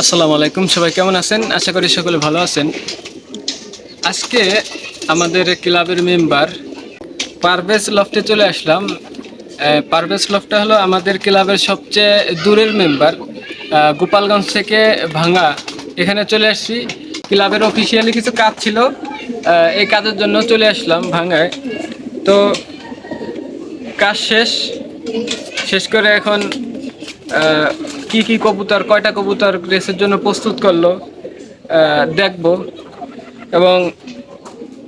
আসসালামু আলাইকুম, সবাই কেমন আছেন? আশা করি সকলে ভালো আছেন। আজকে আমাদের ক্লাবের মেম্বার পারভেজ লফটে চলে আসলাম। পারভেজ লফটে হলো আমাদের ক্লাবের সবচেয়ে দূরের মেম্বার। গোপালগঞ্জ থেকে ভাঙা। এখানে চলে আসছি। ক্লাবের অফিসিয়ালি কিছু কাজ ছিল। এই কাজের জন্য চলে আসলাম ভাঙায়। তো কাজ শেষ। শেষ করে এখন কি কি কবুতর কয়টা কবুতর রেসের জন্য প্রস্তুত করল দেখব। এবং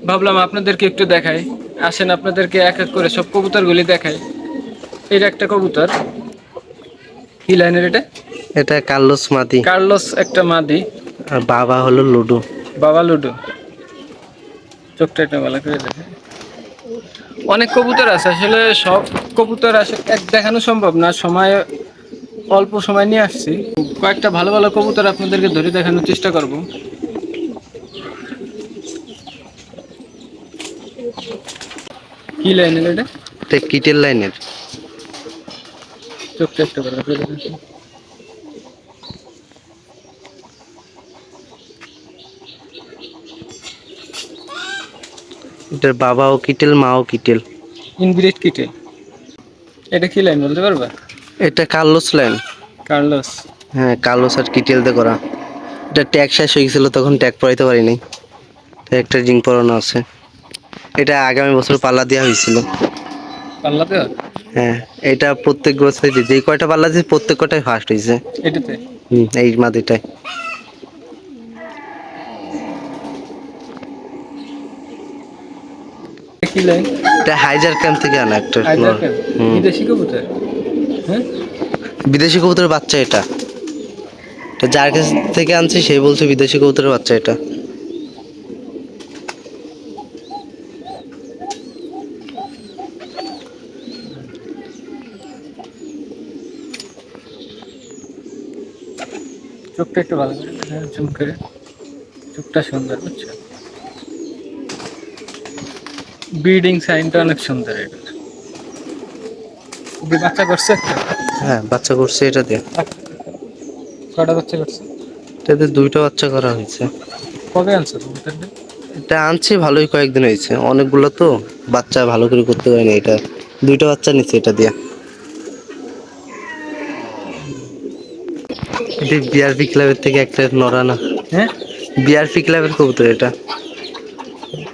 ভাবলাম আপনাদেরকে একটু দেখাই। আসেন আপনাদেরকে এক এক করে সব কবুতরগুলি দেখাই। এটা একটা কবুতর। কি লাইনের এটা? এটা কার্লোস মাদি। কার্লোস একটা মাদি। আর বাবা হলো লুডু। বাবা লুডো। চোখটা একটা ভালো করে দেখে অনেক কবুতর আছে আসলে সব কবুতর আসলে এক দেখানো সম্ভব না। সময় অল্প সময় নিয়ে আসছি। কয়েকটা ভালো ভালো কবুতর আপনাদেরকে ধরে দেখানোর চেষ্টা করব। কি লাইনের এটা? এটা কিটেল লাইনের। চোখটা একটা করে এটার বাবাও কিটেল মাও কিটেল। ইনগ্রিড কিটে এটা কি লাইন বলতে পারবা? এটা কার্লোস লাইন কার্লোস। হ্যাঁ কার্লোস আর কিটেল দিয়ে করা। এটা ট্যাগ শেষ হয়ে গেছিল তখন ট্যাগ পড়াইতে পারিনি। একটা জিং পরানো আছে। এটা আগামী বছর পাল্লা দেওয়া হয়েছিল। পাল্লাতে হ্যাঁ এটা প্রত্যেক বছর যেই কয়টা পাল্লা দিয়েছে প্রত্যেক কটাই ফার্স্ট হয়েছে এটাতে? হুম এই মাদিটায় কি এটা হাইজার ক্যাম্প থেকে আনা একটা। বিদেশি কবুতর? হ্যাঁ? বিদেশি কবুতরের বাচ্চা এটা। যার কাছ থেকে আনছি সেই বলছে বিদেশি কবুতরের বাচ্চা এটা। চোখটা একটু ভালো করে দেখা জুম করে। চোখটা সুন্দর বুঝছ ব্রিডিং সাইনটা অনেক সুন্দর এটা। বাচ্চা করছে? হ্যাঁ বাচ্চা করছে এটা দিয়ে কটা বাচ্চা করছে? এটাতে দুইটা বাচ্চা করা হয়েছে। কবে আনছো এটা আনছি ভালোই কয়েকদিন হয়েছে। অনেকগুলো তো বাচ্চা ভালো করে করতে পারিনি এটা। দুইটা বাচ্চা নিচ্ছে এটা দিয়ে। এটি বিআরপি ক্লাবের থেকে একটা নড়ানা। হ্যাঁ? বিআরপি ক্লাবের কবুতর এটা।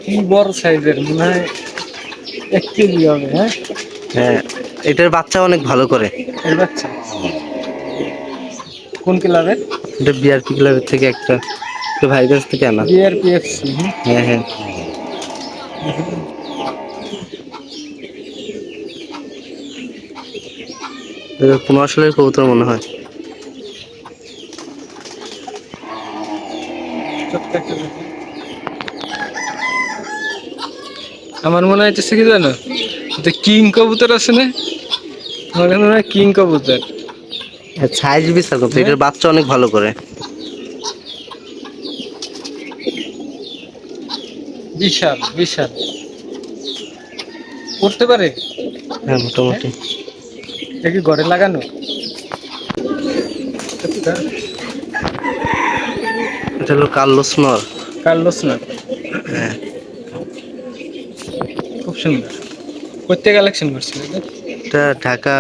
কি বড় সাইজের মনে হয় এক কেজি হবে হ্যাঁ? হ্যাঁ। এটার বাচ্চা অনেক ভালো করে। এর বাচ্চা? কোন ক্লাবের? এটা বিআরপি ক্লাবের থেকে একটা। একটা ভাইয়ের কাছ থেকে আনা। বিআরপিএফসি হ্যাঁ হ্যাঁ। এটা পনেরো সালের কবুতর মনে হয়। আমার মনে হইতেছে কি জানো কিং কবুতর আছে না? কাছে মনে কিং কবুতর। সাইজ বিশাল কিন্তু এটার বাচ্চা অনেক ভালো করে। বিশাল বিশাল। উঠতে পারে? হ্যাঁ মোটামুটি। এটা কি ঘরে লাগানো? আচ্ছা, এটা হলো কার্লোস নর। কার্লোস না হ্যাঁ। খুব সুন্দর। কোথেকে কালেকশন করছিল এটা ঢাকা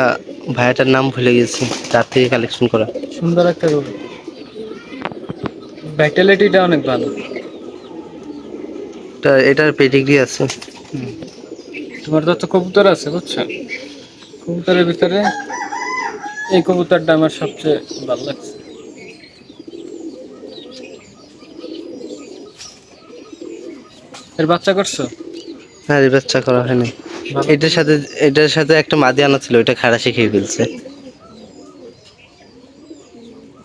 ভাইয়াটার নাম ভুলে গেছি তার থেকে কালেকশন করা। সুন্দর একটা রোগ ভাইটালিটিটা অনেক ভালো। এটা এটার পেডিগ্রি আছে। তোমার তো কবুতর আছে বুঝছ? কবুতরের ভিতরে এই কবুতরটা আমার সবচেয়ে ভালো লাগছে। এর বাচ্চা করছ? হ্যাঁ এই বাচ্চা করা হয়নি। এটার সাথে এটার সাথে একটা মাদি আনা ছিল ওটা ফেলছে।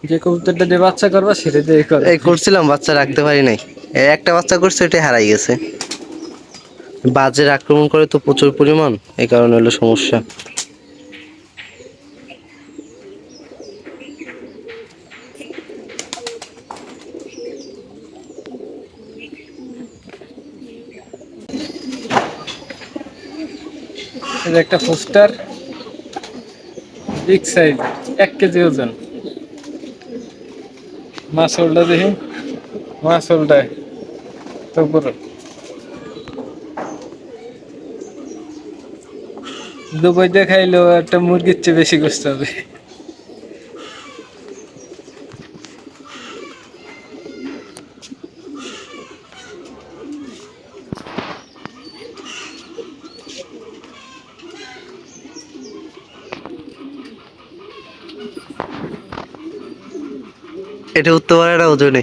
যে কবুতরটা দিয়ে বাচ্চা করবা সেটা দিয়ে করো। এই করছিলাম বাচ্চা রাখতে পারি নাই। একটা বাচ্চা করছে এটা হারাই গেছে। বাজের আক্রমণ করে তো প্রচুর পরিমাণ এই কারণে হলো সমস্যা। যে একটা পোস্টার বিগ সাইজ এক কেজি ওজন। মাছ উল্টা দেখি মাছ উল্টায় তো পুরো। দুবাই দেখাইলো একটা মুরগির চেয়ে বেশি গোস্ত হবে। এটা উঠতে পারে না? ওজনে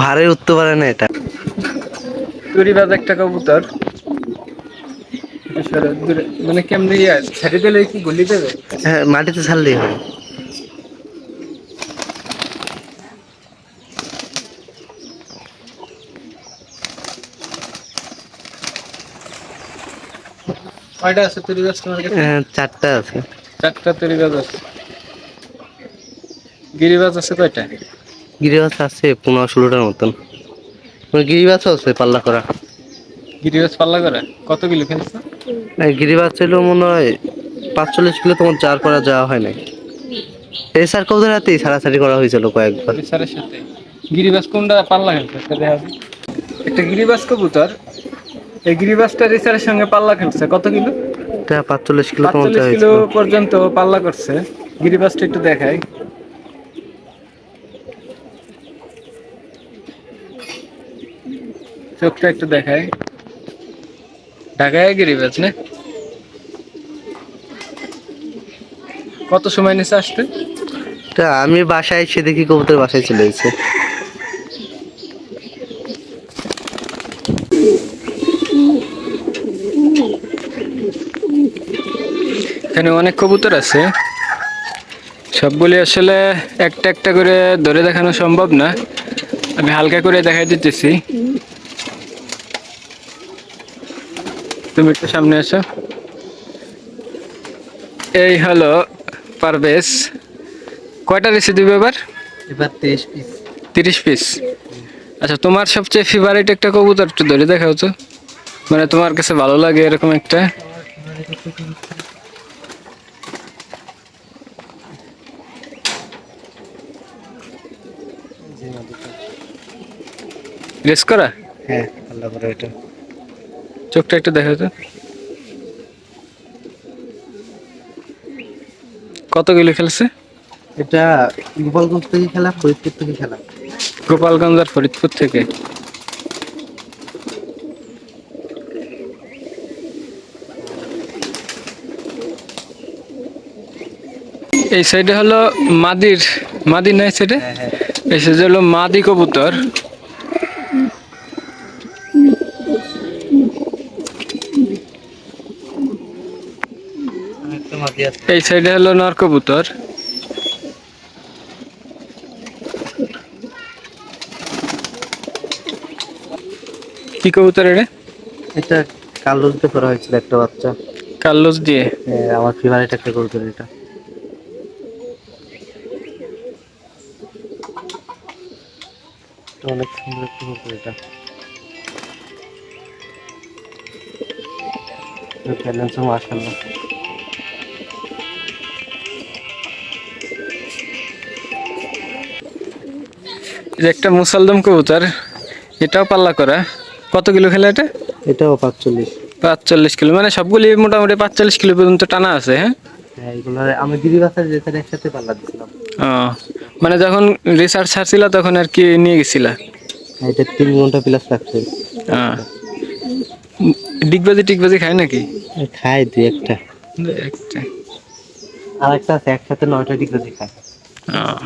ভারে উঠতে পারে না এটা? তুরিবাজ একটা কবুতর। মানে কেমনি ছেড়ে দিলে কি গলি দেবে? হ্যাঁ মাটিতে ছাড়লেই হয় কয়টা আছে? তুরিবাজ তোমার কাছে? হ্যাঁ, চারটা আছে। চারটা তুরিবাজ আছে। গিরিবাজ আছে কয়টা? গিরিবাস আছে পনেরো ষোলোটার মতন। গিরিবাসও আছে পাল্লা করা? গিরিবাজ পাল্লা করে? কত কিলো খেলছো না গিরিবাস ছিল মনে হয় পাঁচচল্লিশ কিলো তোমার চার করা যাওয়া হয় নাই। এই স্যার কবুতর হাতেই ছাড়াছাড়ি করা হয়েছিল কয়েকবার? বিচারের সাথে। গিরিবাজ কোনটা পাল্লা খেলছে। একটা গিরিবাজ কবুতর এই গিরিবাজটা রিসারের সঙ্গে পাল্লা খেলছে। কত কিলো? এটা পাঁচচল্লিশ কিলো পাঁচচল্লিশ কিলো পর্যন্ত পাল্লা করছে। গিরিবাজটা একটু দেখাই। চোখটা একটু দেখাই। ঢাকায় গিরিবাজ না? কত সময় নিচে আসতে তা আমি বাসায় এসে দেখি কবুতর বাসায় চলে এসেছে। এখানে অনেক কবুতর আছে। সবগুলি আসলে একটা একটা করে ধরে দেখানো সম্ভব না। আমি হালকা করে দেখাই দিতেছি। তুমি একটু সামনে আসো এই হলো পারভেজ। কয়টা রেসি দিবে এবার এবার তেইশ পিস তিরিশ পিস আচ্ছা তোমার সবচেয়ে ফেভারিট একটা কবুতর একটু ধরে দেখাও তো। মানে তোমার কাছে ভালো লাগে এরকম একটা। রেস করা? হ্যাঁ পাল্লা করা এটা। চোখটা একটু দেখাও তো। কত কিলো খেলছে? এটা গোপালগঞ্জ থেকে খেলা ফরিদপুর থেকে খেলা। গোপালগঞ্জ আর ফরিদপুর থেকে? এই সাইডে হলো মাদির মাদির নাই সাইডে এই সাইডে হলো মাদি কবুতর। এই সাইডে হলো নর কবুতর। কি কবুতর এটা? এটা কালো দিতে করা হয়েছিল একটা বাচ্চা। কার্লোস দিয়ে। হ্যাঁ, আমার ফেভারিট একটা কবুতর এটা। অনেক সুন্দর একটা কবুতর এটা। ব্যালেন্সও মাশাআল্লাহ। একটা মুসালদম কবুতর এটাও পাল্লা করা কত কিলো খেলে এটা? এটাও পাঁচচল্লিশ। পাঁচচল্লিশ কিলো মানে সবগুলি মোটামুটি পাঁচচল্লিশ কিলো পর্যন্ত টানা আছে হ্যাঁ? হ্যাঁ এগুলো আমি গিরিবাসের যেখানে একসাথে পাল্লা দিছিলাম ও মানে যখন রিসার্চ ছাড়ছিল তখন আর কি নিয়ে গেছিলা? হ্যাঁ, এটা তিন ঘণ্টা প্লাস লাগছে। আহ। ডিগবাজি টিগবাজি খায় নাকি? খায় দুই একটা। একটা। আর একটা আছে একসাথে নয়টা ডিগবাজি খায়। আহ।